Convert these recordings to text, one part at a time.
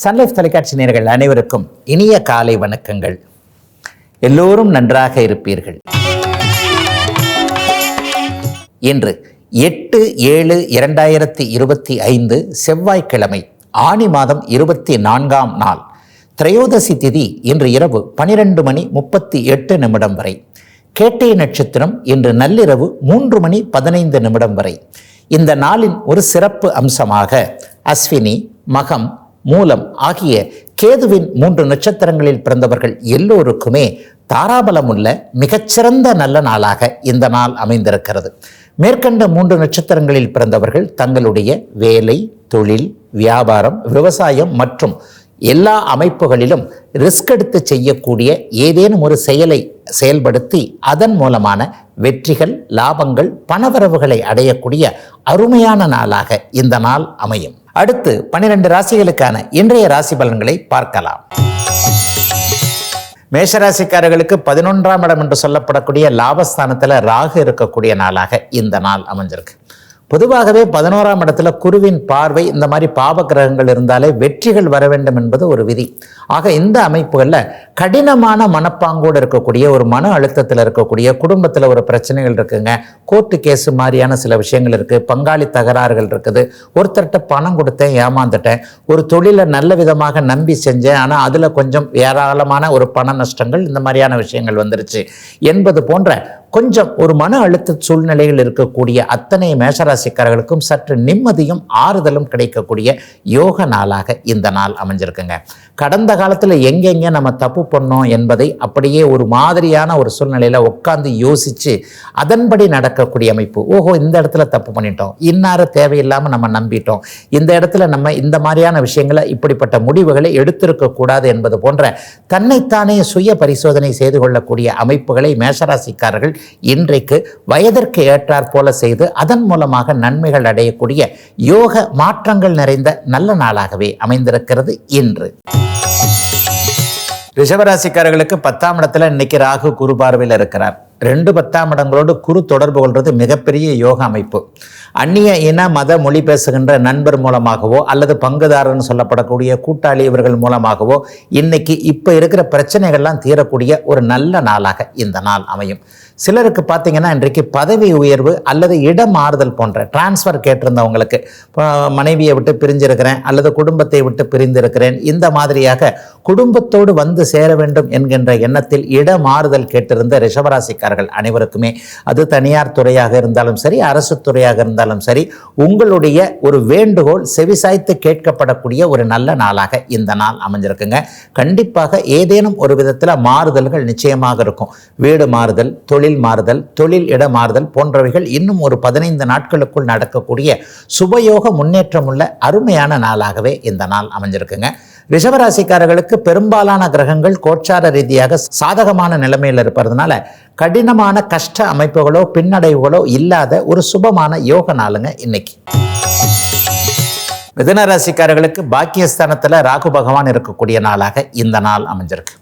Sun Life தொலைக்காட்சி நேர்கள் அனைவருக்கும் இனிய காலை வணக்கங்கள். எல்லோரும் நன்றாக இருப்பீர்கள். இன்று எட்டு ஏழு இரண்டாயிரத்தி இருபத்தி ஐந்து செவ்வாய்க்கிழமை ஆனி மாதம் இருபத்தி நான்காம் நாள். திரையோதசி திதி இன்று இரவு பனிரெண்டு மணி முப்பத்தி எட்டு நிமிடம் வரை. கேட்டை நட்சத்திரம் இன்று நள்ளிரவு மூன்று மணி பதினைந்து நிமிடம் வரை. இந்த நாளின் ஒரு சிறப்பு அம்சமாக அஸ்வினி மகம் மூலம் ஆகிய கேதுவின் மூன்று நட்சத்திரங்களில் பிறந்தவர்கள் எல்லோருக்குமே தாராபலம் உள்ள மிகச்சிறந்த நல்ல நாளாக இந்த நாள் அமைந்திருக்கிறது. மேற்கண்ட மூன்று நட்சத்திரங்களில் பிறந்தவர்கள் தங்களுடைய வேலை தொழில் வியாபாரம் விவசாயம் மற்றும் எல்லா அமைப்புகளிலும் ரிஸ்க் எடுத்து செய்யக்கூடிய ஏதேனும் ஒரு செயலை செயல்படுத்தி அதன் மூலமான வெற்றிகள் லாபங்கள் பணவரவுகளை அடையக்கூடிய அருமையான நாளாக இந்த நாள் அமையும். அடுத்து பன்னிரண்டு ராசிகளுக்கான இன்றைய ராசி பலன்களை பார்க்கலாம். மேஷராசிக்காரர்களுக்கு பதினொன்றாம் இடம் என்று சொல்லப்படக்கூடிய லாபஸ்தானத்தில் ராகு இருக்கக்கூடிய நாளாக இந்த நாள் அமைஞ்சிருக்கு. பொதுவாகவே பதினோராம் இடத்துல குருவின் பார்வை இந்த மாதிரி பாவ கிரகங்கள் இருந்தாலே வெற்றிகள் வர வேண்டும் என்பது ஒரு விதி. ஆக இந்த அமைப்புகளில் கடினமான மனப்பாங்கோடு இருக்கக்கூடிய ஒரு மன அழுத்தத்தில் இருக்கக்கூடிய குடும்பத்தில் ஒரு பிரச்சனைகள் இருக்குங்க. கோர்ட்டு கேஸு மாதிரியான சில விஷயங்கள் இருக்குது பங்காளி தகராறுகள் இருக்குது. ஒருத்தர்கிட்ட பணம் கொடுத்தேன் ஏமாந்துட்டேன். ஒரு தொழிலை நல்ல விதமாக நம்பி செஞ்சேன். ஆனால் அதில் கொஞ்சம் ஏராளமான ஒரு பண நஷ்டங்கள் இந்த மாதிரியான விஷயங்கள் வந்துருச்சு. என்பது போன்ற கொஞ்சம் ஒரு மன அழுத்த சூழ்நிலையில் இருக்கக்கூடிய அத்தனை மேஷராசிக்காரர்களுக்கும் சற்று நிம்மதியும் ஆறுதலும் கிடைக்கக்கூடிய யோக நாளாக இந்த நாள் அமைஞ்சிருக்குங்க. கடந்த காலத்தில் எங்கெங்கே நம்ம தப்பு பண்ணோம் என்பதை அப்படியே ஒரு மாதிரியான ஒரு சூழ்நிலையில் உட்காந்து யோசித்து அதன்படி நடக்கக்கூடிய அமைப்பு. ஓஹோ இந்த இடத்துல தப்பு பண்ணிட்டோம். இன்னார தேவையில்லாமல் நம்ம நம்பிட்டோம். இந்த இடத்துல நம்ம இந்த மாதிரியான விஷயங்களை இப்படிப்பட்ட முடிவுகளை எடுத்திருக்கக்கூடாது என்பது போன்ற தன்னைத்தானே சுய பரிசோதனை செய்து கொள்ளக்கூடிய அமைப்புகளை மேஷராசிக்காரர்கள் இன்றைக்கு வயதிற்கு ஏற்றாற் போல செய்து அதன் மூலமாக நன்மைகள் அடையக்கூடிய யோக மாற்றங்கள் நிறைந்த நல்ல நாளாகவே அமைந்திருக்கிறது இன்று. ரிஷபராசிக்காரர்களுக்கு பத்தாம் இடத்துல இன்னைக்கு ராகு குரு பார்வையில் இருக்கிறார். ரெண்டு பத்தாம் இடங்களோடு குறு தொடர்பு கொள்வது மிகப்பெரிய யோக அமைப்பு. அந்நிய இன மத மொழி பேசுகின்ற நண்பர் மூலமாகவோ அல்லது பங்குதாரர்னு சொல்லப்படக்கூடிய கூட்டாளி இவர்கள் மூலமாகவோ இன்னைக்கு இப்போ இருக்கிற பிரச்சனைகள்லாம் தீரக்கூடிய ஒரு நல்ல நாளாக இந்த நாள் அமையும். சிலருக்கு பார்த்தீங்கன்னா இன்றைக்கு பதவி உயர்வு அல்லது இடம் மாறுதல் போன்ற டிரான்ஸ்ஃபர் கேட்டிருந்தவங்களுக்கு இப்போ மனைவியை விட்டு பிரிஞ்சிருக்கிறேன் அல்லது குடும்பத்தை விட்டு பிரிந்திருக்கிறேன் இந்த மாதிரியாக குடும்பத்தோடு வந்து சேர வேண்டும் என்கின்ற எண்ணத்தில் இடமாறுதல் மாறுதல் கேட்டிருந்த இருக்கிறார்கள் அனைவருக்குமே. அது தனியார் துறையாக இருந்தாலும் சரி அரசு துறையாக இருந்தாலும் சரி உங்களுடைய ஒரு வேண்டுகோள் செவிசாய்த்து கேட்கப்படக்கூடிய ஒரு நல்ல நாளாக இந்த நாள் அமைஞ்சிருக்குங்க. கண்டிப்பாக ஏதேனும் ஒரு விதத்தில் மாறுதல்கள் நிச்சயமாக இருக்கும். வீடு மாறுதல் தொழில் மாறுதல் தொழில் இட மாறுதல் போன்றவைகள் இன்னும் ஒரு பதினைந்து நாட்களுக்குள் நடக்கக்கூடிய சுபயோக முன்னேற்றமுள்ள அருமையான நாளாகவே இந்த நாள் அமைஞ்சிருக்குங்க. ரிஷபராசிக்காரர்களுக்கு பெரும்பாலான கிரகங்கள் கோச்சார ரீதியாக சாதகமான நிலைமையில் இருப்பதுனால கடினமான கஷ்ட அமைப்புகளோ பின்னடைவுகளோ இல்லாத ஒரு சுபமான யோக நாளுங்க இன்னைக்கு. மிதன ராசிக்காரர்களுக்கு பாக்கியஸ்தானத்தில் ராகு பகவான் இருக்கக்கூடிய நாளாக இந்த நாள் அமைஞ்சிருக்கு.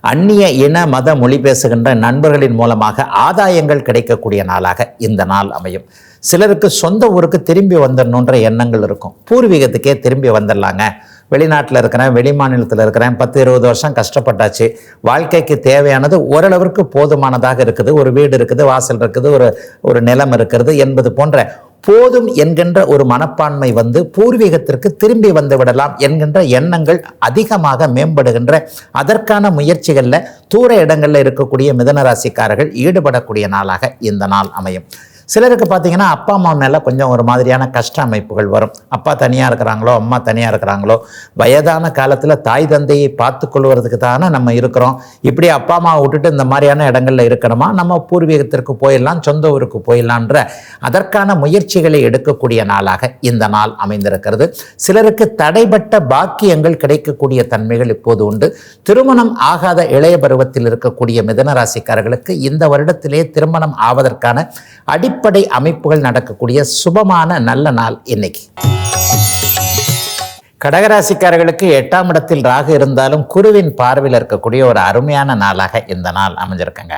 அந்நிய இன மத மொழி பேசுகின்ற நண்பர்களின் மூலமாக ஆதாயங்கள் கிடைக்கக்கூடிய நாளாக இந்த நாள் அமையும். சிலருக்கு சொந்த ஊருக்கு திரும்பி வந்துடணுன்ற எண்ணங்கள் இருக்கும். பூர்வீகத்துக்கே திரும்பி வந்துடலாங்க. வெளிநாட்டில் இருக்கிறேன் வெளி மாநிலத்தில் இருக்கிறேன் பத்து இருபது வருஷம் கஷ்டப்பட்டாச்சு. வாழ்க்கைக்கு தேவையானது ஓரளவிற்கு போதுமானதாக இருக்குது. ஒரு வீடு இருக்குது வாசல் இருக்குது ஒரு ஒரு நிலம் இருக்கிறது என்பது போன்ற போதும் என்கின்ற ஒரு மனப்பான்மை வந்து பூர்வீகத்திற்கு திரும்பி வந்து விடலாம் என்கின்ற எண்ணங்கள் அதிகமாக மேம்படுகின்ற அதற்கான முயற்சிகளில் தூர இடங்களில் இருக்கக்கூடிய மிதனராசிக்காரர்கள் ஈடுபடக்கூடிய நாளாக இந்த நாள் அமையும். சிலருக்கு பார்த்தீங்கன்னா அப்பா அம்மா மேலே கொஞ்சம் ஒரு மாதிரியான கஷ்ட அமைப்புகள் வரும். அப்பா தனியாக இருக்கிறாங்களோ அம்மா தனியாக இருக்கிறாங்களோ வயதான காலத்தில் தாய் தந்தையை பார்த்து கொள்வதற்கு தானே நம்ம இருக்கிறோம். இப்படி அப்பா அம்மாவை விட்டுட்டு இந்த மாதிரியான இடங்களில் இருக்கணுமா? நம்ம பூர்வீகத்திற்கு போயிடலாம் சொந்த ஊருக்கு போயிடலான்ற அதற்கான முயற்சிகளை எடுக்கக்கூடிய நாளாக இந்த நாள் அமைந்திருக்கிறது. சிலருக்கு தடைப்பட்ட பாக்கியங்கள் கிடைக்கக்கூடிய தன்மைகள் இப்போது உண்டு. திருமணம் ஆகாத இளைய பருவத்தில் இருக்கக்கூடிய மிதனராசிக்காரர்களுக்கு இந்த வருடத்திலே திருமணம் ஆவதற்கான அடி அடிப்படை அமைப்புகள் நடக்கக்கூடிய சுபமான நல்ல நாள் இன்னைக்கு. கடகராசிக்காரர்களுக்கு எட்டாம் இடத்தில் ராகு இருந்தாலும் குருவின் பார்வையில் இருக்கக்கூடிய ஒரு அருமையான நாளாக இந்த நாள் அமைஞ்சிருக்குங்க.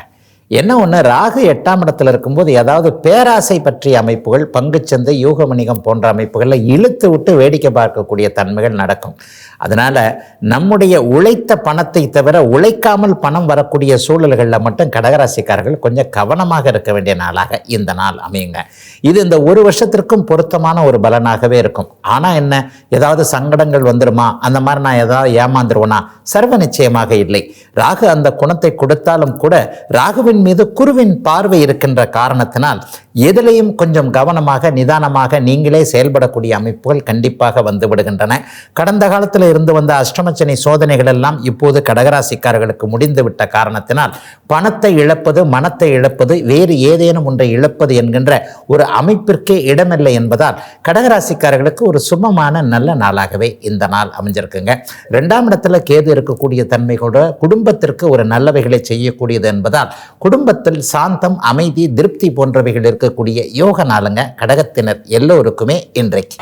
என்ன ஒன்று ராகு எட்டாம் இடத்துல இருக்கும்போது ஏதாவது பேராசை பற்றிய அமைப்புகள் பங்குச்சந்தை யூக வணிகம் போன்ற அமைப்புகளில் இழுத்து விட்டு வேடிக்கை பார்க்கக்கூடிய தன்மைகள் நடக்கும். அதனால் நம்முடைய உழைத்த பணத்தை தவிர உழைக்காமல் பணம் வரக்கூடிய சூழல்களில் மட்டும் கடகராசிக்காரர்கள் கொஞ்சம் கவனமாக இருக்க வேண்டிய நாளாக இந்த நாள் அமையுங்க. இது இந்த ஒரு வருஷத்திற்கும் பொருத்தமான ஒரு பலனாகவே இருக்கும். ஆனால் என்ன? ஏதாவது சங்கடங்கள் வந்துருமா? அந்த மாதிரி நான் ஏதாவது ஏமாந்துருவேனா? சர்வ நிச்சயமாக இல்லை. ராகு அந்த குணத்தை கொடுத்தாலும் கூட ராகுவின் மீது குருவின் பார்வை இருக்கின்ற காரணத்தினால் எதிலையும் கொஞ்சம் கவனமாக நிதானமாக நீங்களே செயல்படக்கூடிய அமைப்புகள் கண்டிப்பாக வந்து விடுகின்றன கடந்த காலத்தில் இருந்து வந்த அஷ்டமச்சனி சோதனைகள் எல்லாம் இப்போது கடகராசிக்காரர்களுக்கு முடிந்துவிட்ட காரணத்தினால் பணத்தை இழப்பது மனத்தை இழப்பது வேறு ஏதேனும் ஒன்றை இழப்பது என்கின்ற ஒரு அமைப்பிற்கே இடமில்லை என்பதால் கடகராசிக்காரர்களுக்கு ஒரு சுமமான நல்ல நாளாகவே இந்த நாள் அமைஞ்சிருக்குங்க. ரெண்டாம் இடத்துல கேது இருக்கக்கூடிய தன்மை கூட குடும்பத்திற்கு ஒரு நல்லவைகளை செய்யக்கூடியது என்பதால் குடும்பத்தில் சாந்தம் அமைதி திருப்தி போன்றவைகள் இருக்கக்கூடிய யோக நாளுங்க கடகத்தினர் எல்லோருக்குமே இன்றைக்கு.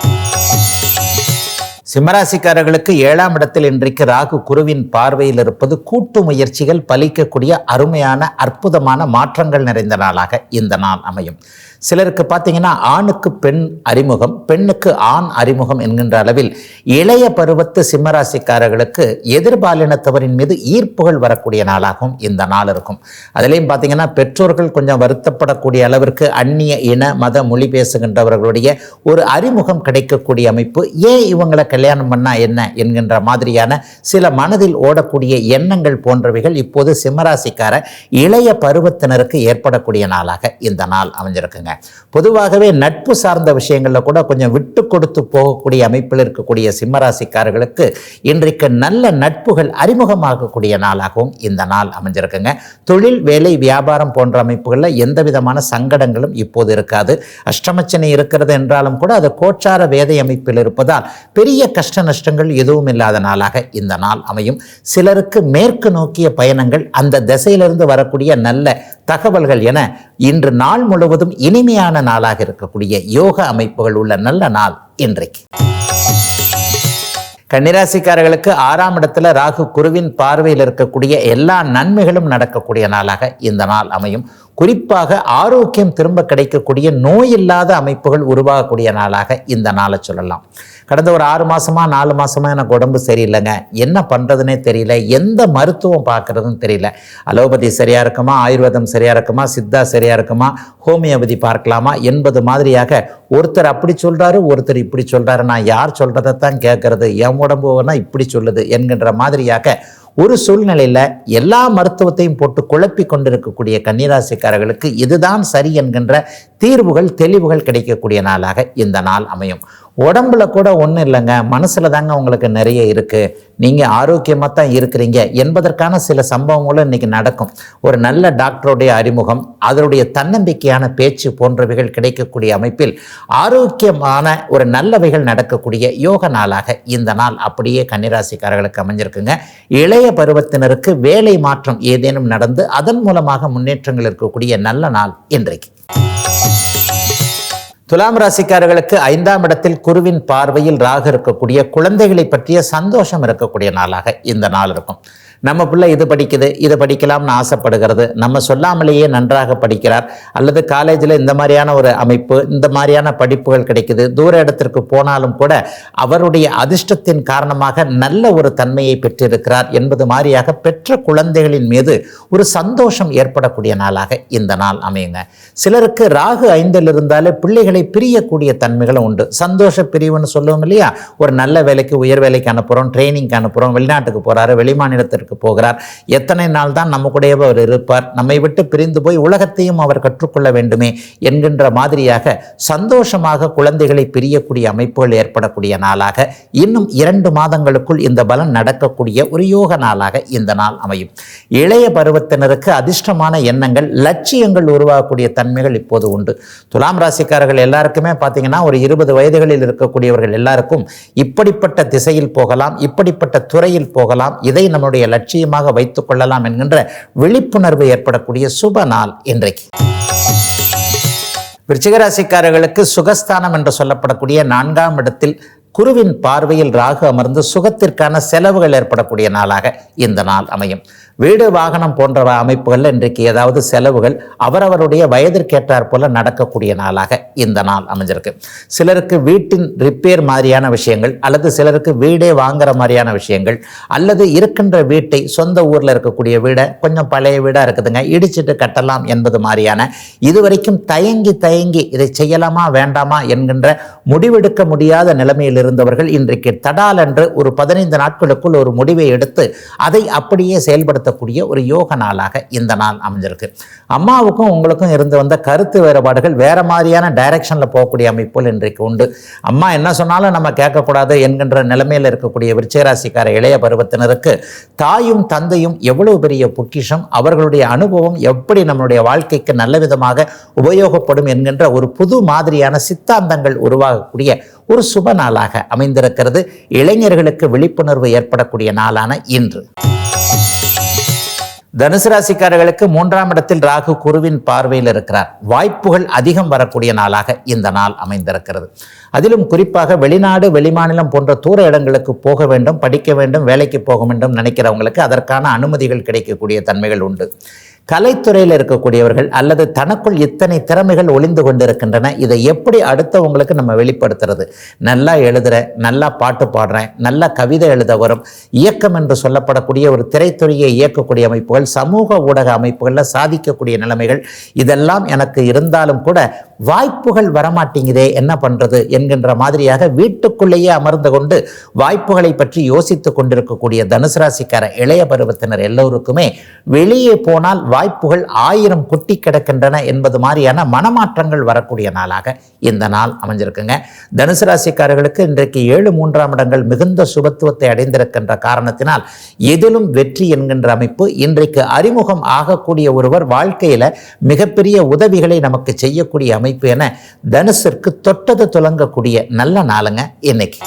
சிம்மராசிக்காரர்களுக்கு ஏழாம் இடத்தில் இன்றைக்கு ராகு குருவின் பார்வையில் இருப்பது கூட்டு முயற்சிகள் பலிக்கக்கூடிய அருமையான அற்புதமான மாற்றங்கள் நிறைந்த நாளாக இந்த நாள் அமையும். சிலருக்கு பார்த்தீங்கன்னா ஆணுக்கு பெண் அறிமுகம் பெண்ணுக்கு ஆண் அறிமுகம் என்கின்ற அளவில் இளைய பருவத்து சிம்மராசிக்காரர்களுக்கு எதிர்பாலினத்தவரின் மீது ஈர்ப்புகள் வரக்கூடிய நாளாகவும் இந்த நாள் இருக்கும். அதுலேயும் பார்த்தீங்கன்னா பெற்றோர்கள் கொஞ்சம் வருத்தப்படக்கூடிய அளவிற்கு அந்நிய இன மத மொழி பேசுகின்றவர்களுடைய ஒரு அறிமுகம் கிடைக்கக்கூடிய அமைப்பு ஏன் இவங்களை கல்யாணம் பண்ணால் என்ன என்கின்ற மாதிரியான சில மனதில் ஓடக்கூடிய எண்ணங்கள் போன்றவைகள் இப்போது சிம்மராசிக்கார இளைய பருவத்தினருக்கு ஏற்படக்கூடிய நாளாக இந்த நாள் அமைஞ்சிருக்குங்க. பொதுவாகவே நட்பு சார்ந்த விஷயங்களில் கூட கொஞ்சம் விட்டு கொடுத்து போகக்கூடிய அமைப்பில் இருக்கக்கூடிய சிம்மராசிக்காரர்களுக்கு இன்றைக்கு நல்ல நட்புகள் அறிமுகமாகக்கூடிய நாளாகவும் இந்த நாள் அமைஞ்சிருக்குங்க. தொழில் வேலை வியாபாரம் போன்ற அமைப்புகளில் எந்த விதமான சங்கடங்களும் இப்போது இருக்காது. அஷ்டமச்சனை இருக்கிறது என்றாலும் கூட அது கோச்சார வேதை அமைப்பில் இருப்பதால் பெரிய கஷ்ட நஷ்டங்கள் எதுவும் இல்லாத நாளாக இந்த நாள் அமையும். சிலருக்கு மேற்கு நோக்கிய பயணங்கள் அந்த திசையிலிருந்து வரக்கூடிய நல்ல தகவல்கள் என இன்று நாள் முழுவதும் இனிமையான நாளாக இருக்கக்கூடிய யோக அமைப்புகள் உள்ள நல்ல நாள் இன்றைக்கு. கன்னிராசிக்காரர்களுக்கு ஆறாம் இடத்துல ராகு குருவின் பார்வையில் இருக்கக்கூடிய எல்லா நன்மைகளும் நடக்கக்கூடிய நாளாக இந்த நாள் அமையும். குறிப்பாக ஆரோக்கியம் திரும்ப கிடைக்கக்கூடிய நோய் இல்லாத அமைப்புகள் உருவாகக்கூடிய நாளாக இந்த நாளை சொல்லலாம். கடந்த ஒரு ஆறு மாசமா நாலு மாசமா எனக்கு உடம்பு சரியில்லைங்க. என்ன பண்ணுறதுனே தெரியல. எந்த மருத்துவம் பார்க்கறதுன்னு தெரியல. அலோபதி சரியா இருக்குமா? ஆயுர்வேதம் சரியா இருக்குமா? சித்தா சரியா இருக்குமா? ஹோமியோபதி பார்க்கலாமா? என்பது மாதிரியாக ஒருத்தர் அப்படி சொல்றாரு ஒருத்தர் இப்படி சொல்றாரு. நான் யார் சொல்றதைத்தான் கேட்கறது. என் உடம்புனா இப்படி சொல்லுது என்கின்ற மாதிரியாக ஒரு சூழ்நிலையில் எல்லா மருத்துவத்தையும் போட்டு குழப்பி கொண்டிருக்கக்கூடிய கன்னிராசிக்காரர்களுக்கு இதுதான் சரி என்கின்ற தீர்வுகள் தெளிவுகள் கிடைக்கக்கூடிய நாளாக இந்த நாள் அமையும். உடம்புல கூட ஒன்றும் இல்லைங்க. மனசில் தாங்க உங்களுக்கு நிறைய இருக்குது நீங்கள் ஆரோக்கியமாக தான் இருக்கிறீங்க என்பதற்கான சில சம்பவங்களும் இன்றைக்கி நடக்கும். ஒரு நல்ல டாக்டருடைய அறிமுகம் அதனுடைய தன்னம்பிக்கையான பேச்சு போன்றவைகள் கிடைக்கக்கூடிய அமைப்பில் ஆரோக்கியமான ஒரு நல்லவைகள் நடக்கக்கூடிய யோக நாளாக இந்த நாள் அப்படியே கன்னிராசிக்காரர்களுக்கு அமைஞ்சிருக்குங்க. இளைய பருவத்தினருக்கு வேலை மாற்றம் ஏதேனும் நடந்து அதன் மூலமாக முன்னேற்றங்கள் இருக்கக்கூடிய நல்ல நாள் இன்றைக்கு. துலாம் ராசிக்காரர்களுக்கு ஐந்தாம் இடத்தில் குருவின் பார்வையில் ராகு இருக்கக்கூடிய குழந்தைகளை பற்றிய சந்தோஷம் இருக்கக்கூடிய நாளாக இந்த நாள் இருக்கும். நம்ம பிள்ளை இது படிக்குது இது படிக்கலாம்னு ஆசைப்படுகிறது. நம்ம சொல்லாமலேயே நன்றாக படிக்கிறார். அல்லது காலேஜில் இந்த மாதிரியான ஒரு அமைப்பு இந்த மாதிரியான படிப்புகள் கிடைக்குது. தூர இடத்திற்கு போனாலும் கூட அவருடைய அதிர்ஷ்டத்தின் காரணமாக நல்ல ஒரு தன்மையை பெற்றிருக்கிறார் என்பது மாதிரியாக பெற்ற குழந்தைகளின் மீது ஒரு சந்தோஷம் ஏற்படக்கூடிய நாளாக இந்த நாள் அமையுங்க. சிலருக்கு ராகு ஐந்தில் இருந்தாலே பிள்ளைகளை பிரியக்கூடிய தன்மைகளும் உண்டு. சந்தோஷ பிரிவுன்னு சொல்லுவோம் இல்லையா? ஒரு நல்ல வேலைக்கு உயர் வேலைக்கு அனுப்புகிறோம் ட்ரைனிங்க்கு அனுப்புகிறோம் வெளிநாட்டுக்கு போகிறாரு வெளிமாநிலத்திற்கு போகிறார். எத்தனை நாள் தான் நம்ம கூடயே அவர் இருப்பார்? நம்மை விட்டு பிரிந்து போய் உலகத்தையும் அவர் கற்றுக்கொள்ள வேண்டுமே என்கின்ற மாதிரியாக சந்தோஷமாக குழந்தைகளை பிரியக்கூடிய அமைப்புகள் ஏற்படக்கூடிய நாளாக இன்னும் இரண்டு மாதங்களுக்குள் இந்த பலன் நடக்கக்கூடிய ஒரு யோக நாளாக இந்த நாள் அமையும். இளைய பருவத்தினருக்கு அதிர்ஷ்டமான எண்ணங்கள் லட்சியங்கள் உருவாகக்கூடிய தன்மைகள் இப்போது உண்டு. துலாம் ராசிக்காரர்கள் எல்லாருக்குமே பார்த்தீங்கன்னா ஒரு இருபது வயதுகளில் இருக்கக்கூடியவர்கள் எல்லாருக்கும் இப்படிப்பட்ட திசையில் போகலாம் இப்படிப்பட்ட துறையில் போகலாம் இதை நம்முடைய லட்சியமாக வைத்துக் கொள்ளலாம் என்கின்ற விழிப்புணர்வு ஏற்படக்கூடிய சுப நாள் இன்றைக்கு. விருச்சிகராசிக்காரர்களுக்கு சுகஸ்தானம் என்று சொல்லப்படக்கூடிய நான்காம் இடத்தில் குருவின் பார்வையில் ராகு அமர்ந்து சுகத்திற்கான செலவுகள் ஏற்படக்கூடிய நாளாக இந்த நாள் அமையும். வீடு வாகனம் போன்ற அமைப்புகளில் இன்றைக்கு ஏதாவது செலவுகள் அவரவருடைய வயதிற்கேற்றார் போல நடக்கக்கூடிய நாளாக இந்த நாள் அமைஞ்சிருக்கு. சிலருக்கு வீட்டின் ரிப்பேர் மாதிரியான விஷயங்கள் அல்லது சிலருக்கு வீடே வாங்குற மாதிரியான விஷயங்கள் அல்லது இருக்கின்ற வீட்டை சொந்த ஊரில் இருக்கக்கூடிய வீடை கொஞ்சம் பழைய வீடாக இருக்குதுங்க இடிச்சிட்டு கட்டலாம் என்பது மாதிரியான இதுவரைக்கும் தயங்கி தயங்கி இதை செய்யலாமா வேண்டாமா என்கின்ற முடிவெடுக்க முடியாத நிலைமையில் இருந்தவர்கள் இன்றைக்கு தடால் என்று ஒரு பதினைந்து நாட்களுக்குள் ஒரு முடிவை எடுத்து அதை அப்படியே செயல்படுத்த செயல்படுத்தக்கூடிய ஒரு யோக நாளாக இந்த நாள் அமைஞ்சிருக்கு. அம்மாவுக்கும் உங்களுக்கும் இருந்து வந்த கருத்து வேறுபாடுகள் வேற மாதிரியான டைரக்ஷனில் போகக்கூடிய அமைப்புகள் இன்றைக்கு உண்டு. அம்மா என்ன சொன்னாலும் நம்ம கேட்கக்கூடாது என்கின்ற நிலைமையில் இருக்கக்கூடிய விருச்சிகராசிக்கார இளைய பருவத்தினருக்கு தாயும் தந்தையும் எவ்வளவு பெரிய பொக்கிஷம் அவர்களுடைய அனுபவம் எப்படி நம்மளுடைய வாழ்க்கைக்கு நல்ல விதமாக உபயோகப்படும் என்கின்ற ஒரு புது மாதிரியான சித்தாந்தங்கள் உருவாகக்கூடிய ஒரு சுப நாளாக அமைந்திருக்கிறது. இளைஞர்களுக்கு விழிப்புணர்வு ஏற்படக்கூடிய நாளான இன்று. தனுசு ராசிக்காரர்களுக்கு மூன்றாம் இடத்தில் ராகு குருவின் பார்வையில் இருக்கிறார். வாய்ப்புகள் அதிகம் வரக்கூடிய நாளாக இந்த நாள் அமைந்திருக்கிறது. அதிலும் குறிப்பாக வெளிநாடு வெளிமாநிலம் போன்ற தூர இடங்களுக்கு போக வேண்டும் படிக்க வேண்டும் வேலைக்கு போக வேண்டும் நினைக்கிறவங்களுக்கு அதற்கான அனுமதிகள் கிடைக்கக்கூடிய தன்மைகள் உண்டு. கலைத்துறையில் இருக்கக்கூடியவர்கள் அல்லது தனக்குள் இத்தனை திறமைகள் ஒளிந்து கொண்டிருக்கின்றன இதை எப்படி அடுத்தவங்களுக்கு நம்ம வெளிப்படுத்துறது? நல்லா எழுதுகிறேன் நல்லா பாட்டு பாடுறேன் நல்லா கவிதை எழுத வரும் இயக்கம் என்று சொல்லப்படக்கூடிய ஒரு திரைத்துறையை இயக்கக்கூடிய அமைப்புகள் சமூக ஊடக அமைப்புகளில் சாதிக்கக்கூடிய நிலைமைகள் இதெல்லாம் எனக்கு இருந்தாலும் கூட வாய்ப்புகள் வரமாட்டேங்குதே என்ன பண்ணுறது என்கின்ற மாதிரியாக வீட்டுக்குள்ளேயே அமர்ந்து கொண்டு வாய்ப்புகளை பற்றி யோசித்து கொண்டிருக்கக்கூடிய தனுசு ராசிக்கார இளைய பருவத்தினர் எல்லோருக்குமே வெளியே போனால் வாய்ப்புகள் ஆயிரம் கொட்டி கிடக்கின்றன என்பது மாதிரியான மனமாற்றங்கள் வரக்கூடிய நாளாக இந்த நாள் அமைஞ்சிருக்குங்க. தனுசு ராசிக்காரர்களுக்கு இன்றைக்கு ஏழு மூன்றாம் இடங்கள் மிகுந்த சுபத்துவத்தை அடைந்திருக்கின்ற காரணத்தினால் எதிலும் வெற்றி என்கின்ற அமைப்பு இன்றைக்கு அறிமுகம் ஆகக்கூடிய ஒருவர் வாழ்க்கையில் மிகப்பெரிய உதவிகளை நமக்கு செய்யக்கூடிய அமைப்பு என தனுசிற்கு தொட்டது துலங்கக்கூடிய நல்ல நாளுங்க இன்னைக்கு.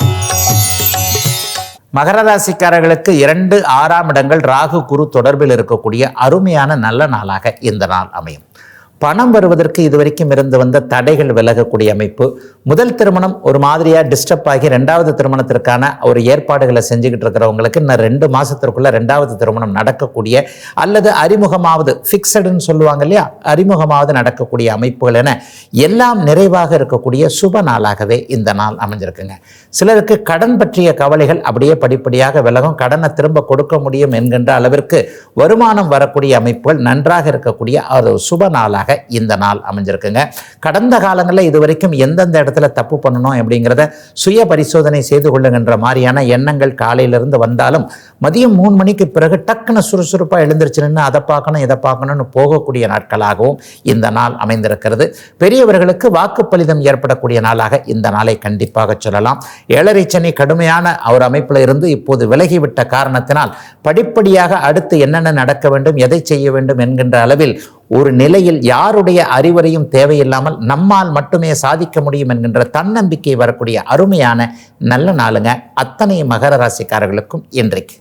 மகர ராசிக்காரர்களுக்கு இரண்டு ஆறாம் இடங்கள் ராகு குரு தொடர்பில் இருக்கக்கூடிய அருமையான நல்ல நாளாக இந்த நாள் அமையும். பணம் வருவதற்கு இதுவரைக்கும் இருந்து வந்த தடைகள் விலகக்கூடிய அமைப்பு. முதல் திருமணம் ஒரு மாதிரியாக டிஸ்டர்ப் ஆகி ரெண்டாவது திருமணத்திற்கான ஒரு ஏற்பாடுகளை செஞ்சுக்கிட்டு இருக்கிறவங்களுக்கு இன்னும் ரெண்டு மாதத்திற்குள்ளே ரெண்டாவது திருமணம் நடக்கக்கூடிய அல்லது அறிமுகமாவது ஃபிக்ஸடுன்னு சொல்லுவாங்க இல்லையா? அறிமுகமாவது நடக்கக்கூடிய அமைப்புகள் என எல்லாம் நிறைவாக இருக்கக்கூடிய சுப நாளாகவே இந்த நாள் அமைஞ்சிருக்குங்க. சிலருக்கு கடன் பற்றிய கவலைகள் அப்படியே படிப்படியாக விலகும். கடனை திரும்ப கொடுக்க முடியும் என்கின்ற அளவிற்கு வருமானம் வரக்கூடிய அமைப்புகள் நன்றாக இருக்கக்கூடிய ஒரு சுப நாளாக இந்த நாள் அமைஞ்சிருக்குங்க. கடந்த காலங்களில் இதுவரைக்கும் எந்தெந்த இடத்துல தப்பு பண்ணணும் அப்படிங்கிறத சுய பரிசோதனை செய்து கொள்ளுகின்ற மாதிரியான எண்ணங்கள் காலையிலிருந்து வந்தாலும் மதியம் மூணு மணிக்கு பிறகு டக்குன்னு சுறுசுறுப்பாக எழுந்திருச்சு நின்று அதை பார்க்கணும் இதை பார்க்கணும்னு போகக்கூடிய நாட்களாகவும் இந்த நாள் அமைந்திருக்கிறது. பெரியவர்களுக்கு வாக்குப்பலிதம் ஏற்படக்கூடிய நாளாக இந்த நாளை கண்டிப்பாக சொல்லலாம். ஏழரை சனி கடுமையான ஒரு அமைப்பில் இருந்து இப்போது விலகிவிட்ட காரணத்தினால் படிப்படியாக அடுத்து என்னென்ன நடக்க வேண்டும் எதை செய்ய வேண்டும் என்கின்ற அளவில் ஒரு நிலையில் யாருடைய அறிவுரையும் தேவையில்லாமல் நம்மால் மட்டுமே சாதிக்க முடியும் என்கின்ற தன்னம்பிக்கை வரக்கூடிய அருமையான நல்ல நாளுங்க அத்தனை மகர ராசிக்காரர்களுக்கும் இன்றைக்கு.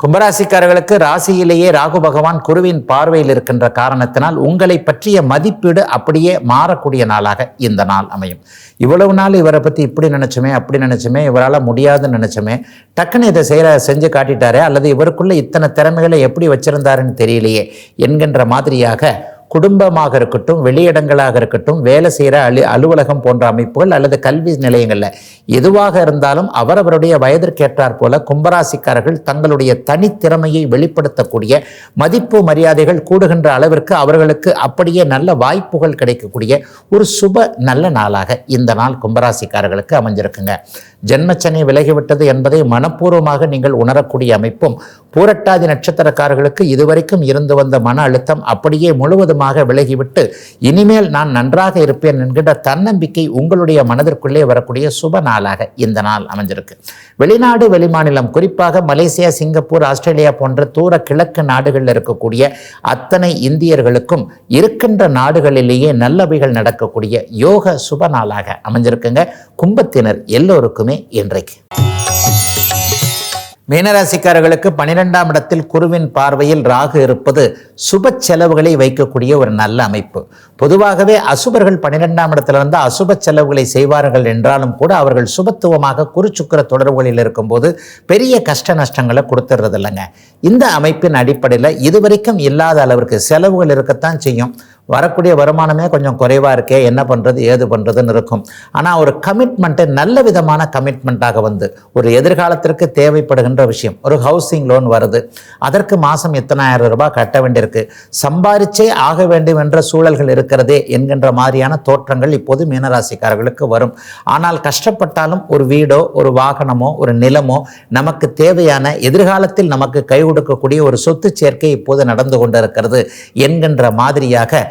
கும்பராசிக்காரர்களுக்கு ராசியிலேயே ராகு பகவான் குருவின் பார்வையில் இருக்கின்ற காரணத்தினால் உங்களை பற்றிய மதிப்பீடு அப்படியே மாறக்கூடிய நாளாக இந்த நாள் அமையும். இவ்வளவு நாள் இவரை பற்றி இப்படி நினச்சோமே அப்படி நினச்சோமே இவரால் முடியாதுன்னு நினச்சோமே டக்குன்னு இதை செய்கிற செஞ்சு காட்டிட்டாரே அல்லது இவருக்குள்ளே இத்தனை திறமைகளை எப்படி வச்சிருந்தாருன்னு தெரியலையே என்கின்ற மாதிரியாக குடும்பமாக இருக்கட்டும் வெளியிடங்களாக இருக்கட்டும் வேலை செய்கிற அலு அலுவலகம் போன்ற அமைப்புகள் அல்லது கல்வி நிலையங்களில் எதுவாக இருந்தாலும் அவரவருடைய வயதிற்கேற்றாற் போல கும்பராசிக்காரர்கள் தங்களுடைய தனித்திறமையை வெளிப்படுத்தக்கூடிய மதிப்பு மரியாதைகள் கூடுகின்ற அளவிற்கு அவர்களுக்கு அப்படியே நல்ல வாய்ப்புகள் கிடைக்கக்கூடிய ஒரு சுப நல்ல நாளாக இந்த நாள் கும்பராசிக்காரர்களுக்கு அமைஞ்சிருக்குங்க. ஜென்மச்சனி விலகிவிட்டது என்பதை மனப்பூர்வமாக நீங்கள் உணரக்கூடிய அமைப்பும் பூரட்டாதி நட்சத்திரக்காரர்களுக்கு இதுவரைக்கும் இருந்து வந்த மன அழுத்தம் அப்படியே முழுவதுமாக விலகிவிட்டு இனிமேல் நான் நன்றாக இருப்பேன் என்கின்ற தன்னம்பிக்கை உங்களுடைய மனதிற்குள்ளே வரக்கூடிய சுப நாளாக இந்த நாள் அமைஞ்சிருக்கு. வெளிநாடு வெளிமாநிலம் குறிப்பாக மலேசியா சிங்கப்பூர் ஆஸ்திரேலியா போன்ற தூர கிழக்கு நாடுகளில் இருக்கக்கூடிய அத்தனை இந்தியர்களுக்கும் இருக்கின்ற நாடுகளிலேயே நல்லவைகள் நடக்கக்கூடிய யோக சுப நாளாக அமைஞ்சிருக்குங்க. கும்பத்தினர் எல்லோருக்குமே இன்றைக்கு. மீனராசிக்காரர்களுக்கு பனிரெண்டாம் இடத்தில் குருவின் பார்வையில் ராகு இருப்பது சுப செலவுகளை வைக்கக்கூடிய ஒரு நல்ல அமைப்பு. பொதுவாகவே அசுபர்கள் பனிரெண்டாம் இடத்துல இருந்து அசுப செலவுகளை செய்வார்கள் என்றாலும் கூட அவர்கள் சுபத்துவமாக குருச்சுக்கர தொடர்புகளில் இருக்கும்போது பெரிய கஷ்ட நஷ்டங்களை கொடுத்துறது இல்லைங்க இந்த அமைப்பின் அடிப்படையில் இதுவரைக்கும் இல்லாத அளவிற்கு செலவுகள் இருக்கத்தான் செய்யும். வரக்கூடிய வருமானமே கொஞ்சம் குறைவாக இருக்கே என்ன பண்ணுறது ஏது பண்ணுறதுன்னு இருக்கும். ஆனால் ஒரு கமிட்மெண்ட்டு நல்ல விதமான கமிட்மெண்ட்டாக வந்து ஒரு எதிர்காலத்திற்கு தேவைப்படுகின்ற விஷயம் ஒரு ஹவுசிங் லோன் வருது அதற்கு மாதம் எத்தனாயிரம் ரூபாய் கட்ட வேண்டியிருக்கு சம்பாரிச்சே ஆக வேண்டும் என்ற சூழல்கள் இருக்கிறதே என்கின்ற மாதிரியான தோற்றங்கள் இப்போது மீனராசிக்காரர்களுக்கு வரும். ஆனால் கஷ்டப்பட்டாலும் ஒரு வீடோ ஒரு வாகனமோ ஒரு நிலமோ நமக்கு தேவையான எதிர்காலத்தில் நமக்கு கை கொடுக்கக்கூடிய ஒரு சொத்து சேர்க்கை இப்போது நடந்து கொண்டிருக்கிறது என்கின்ற மாதிரியாக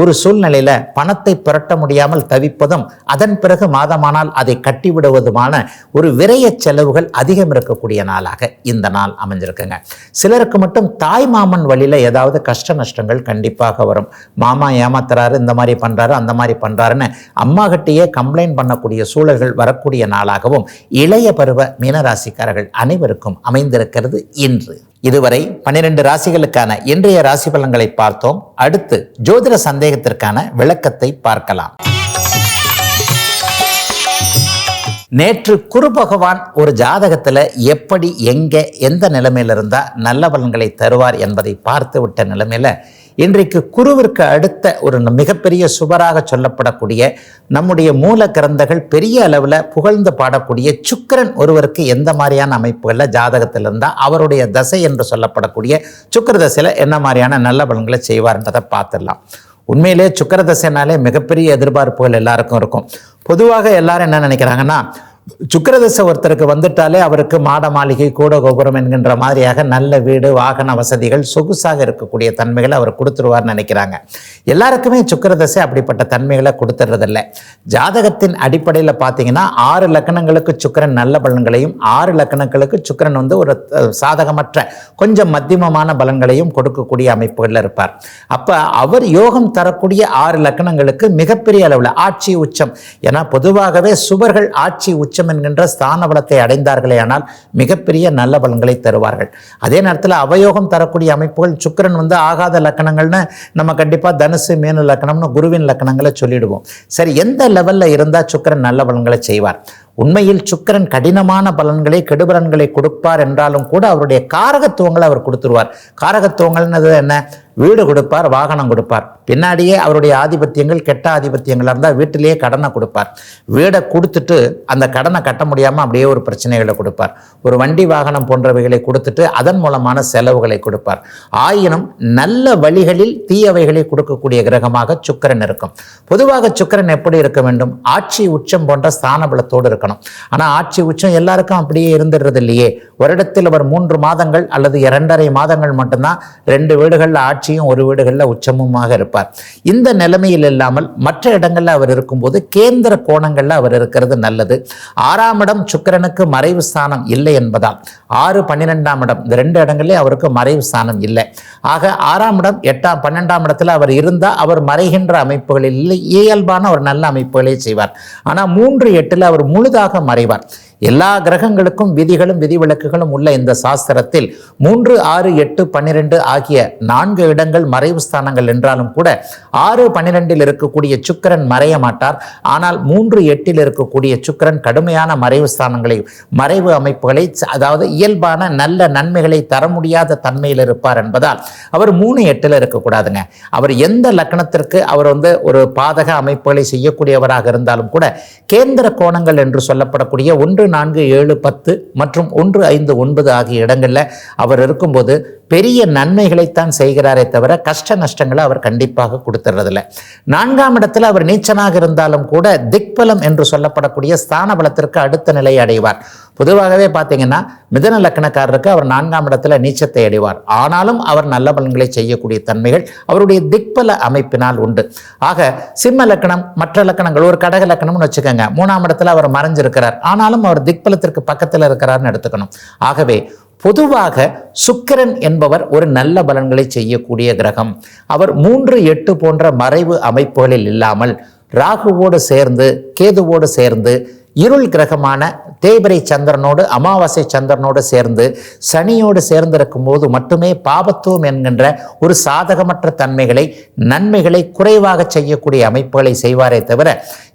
ஒரு சூழ்நிலையில பணத்தை புரட்ட முடியாமல் தவிப்பதும் அதன் பிறகு மாதமானால் அதை கட்டிவிடுவதுமான ஒரு விரைய செலவுகள் அதிகம் இருக்கக்கூடிய நாளாக இந்த நாள் அமைஞ்சிருக்குங்க. சிலருக்கு மட்டும் தாய் மாமன் வழியில் ஏதாவது கஷ்ட நஷ்டங்கள் கண்டிப்பாக வரும். மாமா ஏமாத்துறாரு இந்த மாதிரி பண்றாரு அந்த மாதிரி பண்றாருன்னு அம்மா கிட்டேயே கம்ப்ளைண்ட் பண்ணக்கூடிய சூழல்கள் வரக்கூடிய நாளாகவும் இளைய பருவ மீனராசிக்காரர்கள் அனைவருக்கும் அமைந்திருக்கிறது இன்று. இதுவரை பன்னிரண்டு ராசிகளுக்கான இன்றைய ராசி பலன்களை பார்த்தோம். அடுத்து ஜோதிட சந்தேகத்திற்கான விளக்கத்தை பார்க்கலாம். நேற்று குரு பகவான் ஒரு ஜாதகத்தில் எப்படி எங்கே எந்த நிலைமையில் இருந்தால் நல்ல பலன்களை தருவார் என்பதை பார்த்து விட்ட நிலைமையில் இன்றைக்கு குருவிற்கு அடுத்த ஒரு மிகப்பெரிய சுவராக சொல்லப்படக்கூடிய நம்முடைய மூல கிரந்தங்கள் பெரிய அளவில் புகழ்ந்து பாடக்கூடிய சுக்கரன் ஒருவருக்கு எந்த மாதிரியான அமைப்புகளில் ஜாதகத்தில் இருந்தால் அவருடைய தசை என்று சொல்லப்படக்கூடிய சுக்கர தசையில் என்ன மாதிரியான நல்ல பலன்களை செய்வார்ன்றதை பார்த்துடலாம். உண்மையிலே சுக்கர தசைனாலே மிகப்பெரிய எதிர்பார்ப்புகள் எல்லாருக்கும் இருக்கும். பொதுவாக எல்லாரும் என்ன நினைக்கிறாங்கன்னா சுக்கிரதசை ஒருத்தருக்கு வந்துட்டாலே அவருக்கு மாட மாளிகை கூட கோபுரம் என்கின்ற மாதிரியாக நல்ல வீடு வாகன வசதிகள் சொகுசாக இருக்கக்கூடிய தன்மைகளை அவர் கொடுத்துருவார்னு நினைக்கிறாங்க. எல்லாருக்குமே சுக்கரதசை அப்படிப்பட்ட தன்மைகளை கொடுத்துறதில்ல. ஜாதகத்தின் அடிப்படையில் பார்த்தீங்கன்னா ஆறு லக்கணங்களுக்கு சுக்கரன் நல்ல பலன்களையும் ஆறு லக்கணங்களுக்கு சுக்கிரன் வந்து ஒரு சாதகமற்ற கொஞ்சம் மத்தியமமான பலன்களையும் கொடுக்கக்கூடிய அமைப்புகளில் இருப்பார். அப்போ அவர் யோகம் தரக்கூடிய ஆறு லக்கணங்களுக்கு மிகப்பெரிய அளவில் ஆட்சி உச்சம். ஏன்னா பொதுவாகவே சுபர்கள் ஆட்சி உச்சம். என்கின்ற ஸ்தான பலத்தை அடைந்தார்களே ஆனால் மிகப்பெரிய நல்ல பலன்களை தருவார்கள். அதே நேரத்தில் அவயோகம் தரக்கூடிய அமைப்புகள் சுக்கிரன் வந்து ஆகாத லக்கணங்கள்னு நம்ம கண்டிப்பாக தனுசு மேனு லக்கணம்னு குருவின் லக்கணங்களை சொல்லிடுவோம். சரி எந்த லெவலில் இருந்தால் சுக்கிரன் நல்ல பலன்களை செய்வார்? உண்மையில் சுக்கரன் கடினமான பலன்களை கெடுபலன்களை கொடுப்பார் என்றாலும் கூட அவருடைய காரகத்துவங்களை அவர் கொடுத்துருவார். காரகத்துவங்கள்னது என்ன? வீடு கொடுப்பார் வாகனம் கொடுப்பார். பின்னாடியே அவருடைய ஆதிபத்தியங்கள் கெட்ட ஆதிபத்தியங்களாக இருந்தால் வீட்டிலேயே கடனை கொடுப்பார். வீடை கொடுத்துட்டு அந்த கடனை கட்ட முடியாமல் அப்படியே ஒரு பிரச்சனைகளை கொடுப்பார். ஒரு வண்டி வாகனம் போன்றவைகளை கொடுத்துட்டு அதன் மூலமான செலவுகளை கொடுப்பார். ஆயினும் நல்ல வழிகளில் தீயவைகளை கொடுக்கக்கூடிய கிரகமாக சுக்கரன் இருக்கும். பொதுவாக சுக்கரன் எப்படி இருக்க வேண்டும்? ஆட்சி உச்சம் போன்ற ஸ்தான பலத்தோடு இருக்கணும் ஆனால் ஆட்சி உச்சம் எல்லாருக்கும் அப்படியே இருந்துடுறது இல்லையே வருடத்தில் அவர் மூன்று மாதங்கள் அல்லது இரண்டரை மாதங்கள் மட்டும்தான் ரெண்டு வீடுகளில் ஆட்சியும் ஒரு வீடுகளில் உச்சமுமாக இருப்பார். இந்த நிலைமையில் இல்லாமல் மற்ற இடங்களில் அவர் இருக்கும்போது கேந்திர கோணங்களில் அவர் இருக்கிறது நல்லது. ஆறாம் இடம் சுக்கரனுக்கு மறைவு ஸ்தானம் இல்லை என்பதால் ஆறு பன்னிரெண்டாம் இடம். இந்த ரெண்டு இடங்களிலே அவருக்கு மறைவு ஸ்தானம் இல்லை. ஆக ஆறாம் இடம் எட்டாம் பன்னெண்டாம் இடத்துல அவர் இருந்தால் அவர் மறைகின்ற அமைப்புகளில் இயல்பான ஒரு நல்ல அமைப்புகளே செய்வார். ஆனால் மூன்று எட்டில் அவர் முழுத முழுதாக மறைவார். எல்லா கிரகங்களுக்கும் விதிகளும் விதிவிலக்குகளும் உள்ள இந்த சாஸ்திரத்தில் மூன்று ஆறு எட்டு பன்னிரெண்டு ஆகிய நான்கு இடங்கள் மறைவு ஸ்தானங்கள் என்றாலும் கூட ஆறு பன்னிரெண்டில் இருக்கக்கூடிய சுக்கிரன் மறைய மாட்டார். ஆனால் மூன்று எட்டில் இருக்கக்கூடிய சுக்கிரன் கடுமையான மறைவு ஸ்தானங்களை மறைவு அமைப்புகளை அதாவது இயல்பான நல்ல நன்மைகளை தர முடியாத தன்மையில் இருப்பார் என்பதால் அவர் மூணு எட்டில் இருக்கக்கூடாதுங்க. அவர் எந்த லக்கணத்திற்கு அவர் வந்து ஒரு பாதக அமைப்புகளை செய்யக்கூடியவராக இருந்தாலும் கூட கேந்திர கோணங்கள் என்று சொல்லப்படக்கூடிய ஒன்று நான்கு ஏழு பத்து மற்றும் ஒன்று ஐந்து ஒன்பது ஆகிய இடங்களில் அவர் இருக்கும்போது பெரிய நன்மைகளைத்தான் செய்கிறாரே தவிர கஷ்ட நஷ்டங்களை அவர் கண்டிப்பாக கொடுத்துறதில்ல. நான்காம் இடத்தில் அவர் நீச்சனாக இருந்தாலும் கூட திக்பலம் என்று சொல்லப்படக்கூடிய ஸ்தான பலத்திற்கு அடுத்த நிலையை அடைவார். பொதுவாகவே பார்த்தீங்கன்னா மிதன லக்கணக்காரருக்கு அவர் நான்காம் இடத்துல நீச்சத்தை அடைவார். ஆனாலும் அவர் நல்ல பலன்களை செய்யக்கூடிய தன்மைகள் அவருடைய திக்பல அமைப்பினால் உண்டு. ஆக சிம்ம லக்கணம் மற்ற லக்கணங்கள் ஒரு கடக லக்கணம்னு வச்சுக்கோங்க மூணாம் இடத்துல அவர் மறைஞ்சிருக்கிறார். ஆனாலும் அவர் திக்பலத்திற்கு பக்கத்தில் இருக்கிறார்னு எடுத்துக்கணும். ஆகவே பொதுவாக சுக்கிரன் என்பவர் ஒரு நல்ல பலன்களை செய்யக்கூடிய கிரகம். அவர் மூன்று எட்டு போன்ற மறைவு அமைப்புகளில் இல்லாமல் ராகுவோடு சேர்ந்து கேதுவோடு சேர்ந்து இருள் கிரகமான தேய்பிரை சந்திரனோடு அமாவாசை சந்திரனோடு சேர்ந்து சனியோடு சேர்ந்திருக்கும் போது மட்டுமே பாபத்துவம் என்கின்ற ஒரு சாதகமற்ற தன்மைகளை நன்மைகளை குறைவாக செய்யக்கூடிய அமைப்புகளை செய்வாரே தவிர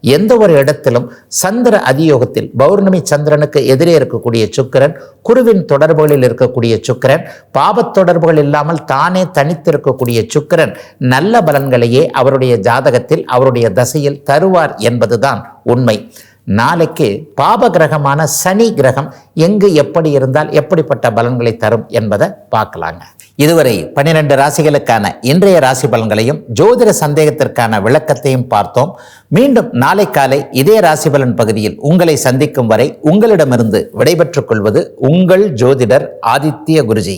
எந்த ஒரு இடத்திலும் சந்திர அதியோகத்தில் பௌர்ணமி சந்திரனுக்கு எதிரே இருக்கக்கூடிய சுக்கிரன் குருவின் தொடர்புகளில் இருக்கக்கூடிய சுக்கிரன் பாபத் தொடர்புகள் இல்லாமல் தானே தனித்து இருக்கக்கூடிய சுக்கிரன் நல்ல பலன்களையே அவருடைய ஜாதகத்தில் அவருடைய தசையில் தருவார் என்பதுதான் உண்மை. நாளைக்கு பாப கிரகமான சனி கிரகம் எங்கு எப்படி இருந்தால் எப்படிப்பட்ட பலன்களை தரும் என்பதை பார்க்கலாங்க. இதுவரை பன்னிரண்டு ராசிகளுக்கான இன்றைய ராசி பலன்களையும் ஜோதிட சந்தேகத்திற்கான விளக்கத்தையும் பார்த்தோம். மீண்டும் நாளை காலை இதே ராசி பலன் பகுதியில் உங்களை சந்திக்கும் வரை உங்களிடமிருந்து விடைபெற்றுக் கொள்வது உங்கள் ஜோதிடர் ஆதித்ய குருஜி.